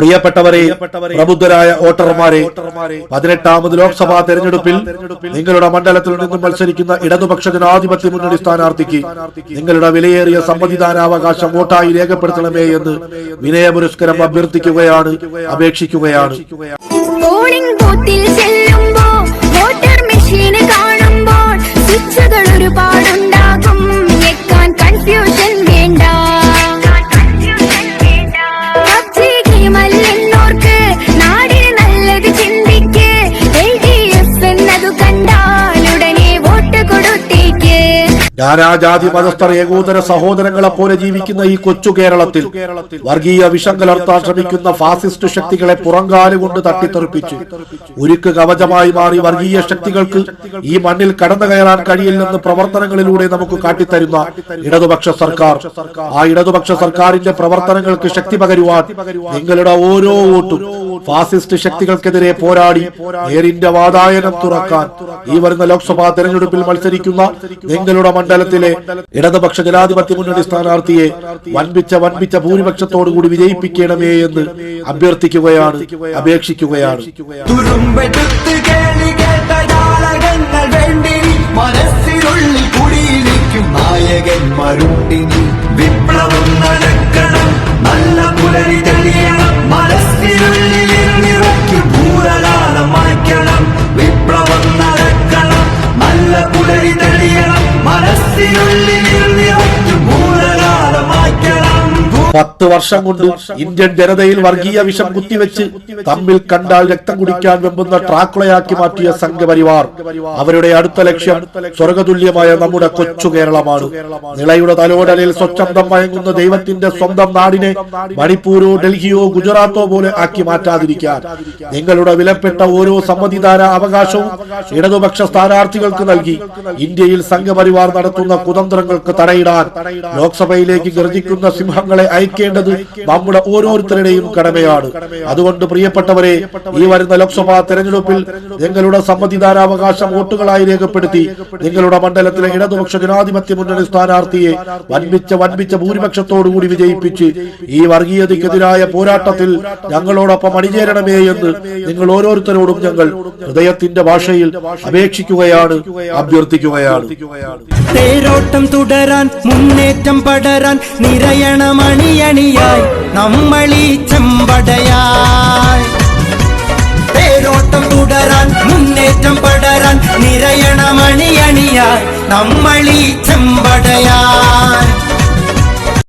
പ്രിയപ്പെട്ടവരെ പ്രബുദ്ധരായ വോട്ടർമാരെ പതിനെട്ടാമത് ലോക്സഭാ തെരഞ്ഞെടുപ്പിൽ നിങ്ങളുടെ മണ്ഡലത്തിൽ നിന്നും മത്സരിക്കുന്ന ഇടതുപക്ഷ ജനാധിപത്യ മുന്നണി സ്ഥാനാർത്ഥിക്ക് നിങ്ങളുടെ വിലയേറിയ സമ്മതിദാനാവകാശം വോട്ടായി രേഖപ്പെടുത്തണമേ എന്ന് വിനയപുരസ്കരം അഭ്യർത്ഥിക്കുകയാണ് അപേക്ഷിക്കുകയാണ്. നാനാജാതി മതസ്ഥർ ഏകോദര സഹോദരങ്ങളെ പോലെ ജീവിക്കുന്ന ഈ കൊച്ചു കേരളത്തിൽ വർഗീയ വിഷം കലർത്താൻ ശ്രമിക്കുന്ന ഫാസിസ്റ്റ് ശക്തികളെ പുറങ്കാലുകൊണ്ട് തട്ടിത്തെറിപ്പിച്ച് ഉരുക്ക് കവചമായി മാറി വർഗീയ ശക്തികൾക്ക് ഈ മണ്ണിൽ കടന്നു കയറാൻ കഴിയില്ലെന്ന് പ്രവർത്തനങ്ങളിലൂടെ നമുക്ക് കാട്ടിത്തരുന്ന ഇടതുപക്ഷ സർക്കാർ. ആ ഇടതുപക്ഷ സർക്കാരിന്റെ പ്രവർത്തനങ്ങൾക്ക് ശക്തി പകരുവാൻ നിങ്ങളുടെ ഓരോ വോട്ടും ഫാസിസ്റ്റ് ശക്തികൾക്കെതിരെ പോരാടി നേരിന്റെ വാതായനം തുറക്കാൻ ഈ വരുന്ന ലോക്സഭാ തെരഞ്ഞെടുപ്പിൽ മത്സരിക്കുന്ന നിങ്ങളുടെ മണ്ഡലത്തിലെ ഇടതുപക്ഷ ജനാധിപത്യ മുന്നണി സ്ഥാനാർത്ഥിയെ വൻപിച്ച വൻപിച്ച ഭൂരിപക്ഷത്തോടുകൂടി വിജയിപ്പിക്കണമേ എന്ന് അഭ്യർത്ഥിക്കുകയാണ് അപേക്ഷിക്കുകയാണ്. മനസ്സിനുള്ളിൽ കുടിയിരിക്കും നായകന്മാരുണ്ടിനി. പത്ത് വർഷം കൊണ്ട് ഇന്ത്യൻ ജനതയിൽ വർഗീയ വിഷം കുത്തിവെച്ച് തമ്മിൽ കണ്ടാൽ രക്തം കുടിക്കാൻ വെമ്പുന്ന ട്രാക്കുളയാക്കി മാറ്റിയ സംഘപരിവാർ. അവരുടെ അടുത്ത ലക്ഷ്യം സ്വർഗതുല്യമായ നമ്മുടെ കൊച്ചു കേരളമാണ്. നിളയുടെ തലോടലിൽ സ്വച്ഛന്തം മയങ്ങുന്ന ദൈവത്തിന്റെ സ്വന്തം നാടിനെ മണിപ്പൂരോ ഡൽഹിയോ ഗുജറാത്തോ പോലെ ആക്കി മാറ്റാതിരിക്കാൻ. നിങ്ങളുടെ വിലപ്പെട്ട ഓരോ സമ്മതിദാന അവകാശവും ഇടതുപക്ഷ സ്ഥാനാർത്ഥികൾക്ക് നൽകി. ഇന്ത്യയിൽ സംഘപരിവാർ നടത്തുന്ന കുതന്ത്രങ്ങൾക്ക് തടയിടാൻ. ലോക്സഭയിലേക്ക് ഗർജിക്കുന്ന സിംഹങ്ങളെ അയക്കേണ്ടത് നമ്മുടെ ഓരോരുത്തരുടെയും കടമയാണ്. അതുകൊണ്ട് പ്രിയപ്പെട്ടവരെ ഈ വരുന്ന ലോക്സഭാ തെരഞ്ഞെടുപ്പിൽ നിങ്ങളുടെ സമ്മതിദാനാവകാശം വോട്ടുകളായി രേഖപ്പെടുത്തി നിങ്ങളുടെ മണ്ഡലത്തിലെ ഇടതുപക്ഷ ജനാധിപത്യ മുന്നണി സ്ഥാനാർത്ഥിയെ വൻപിച്ച വൻപിച്ച ഭൂരിപക്ഷത്തോടുകൂടി വിജയിപ്പിച്ച് ഈ വർഗീയതയ്ക്കെതിരായ പോരാട്ടത്തിൽ ഞങ്ങളോടൊപ്പം അണിചേരണമേ എന്ന് നിങ്ങൾ ഓരോരുത്തരോടും ഞങ്ങൾ ഹൃദയത്തിന്റെ ഭാഷയിൽ അപേക്ഷിക്കുകയാണ് അഭ്യർത്ഥിക്കുകയാണ്. തേരോട്ടം തുടരാൻ മുന്നേറ്റം പടരാൻ നിരയണമണിയണിയായി നമ്മളീ ചെമ്പടയായി തേരോട്ടം തുടരാൻ മുന്നേറ്റം പടരാൻ നിരയണമണിയണിയായി നമ്മളീ ചെമ്പടയായി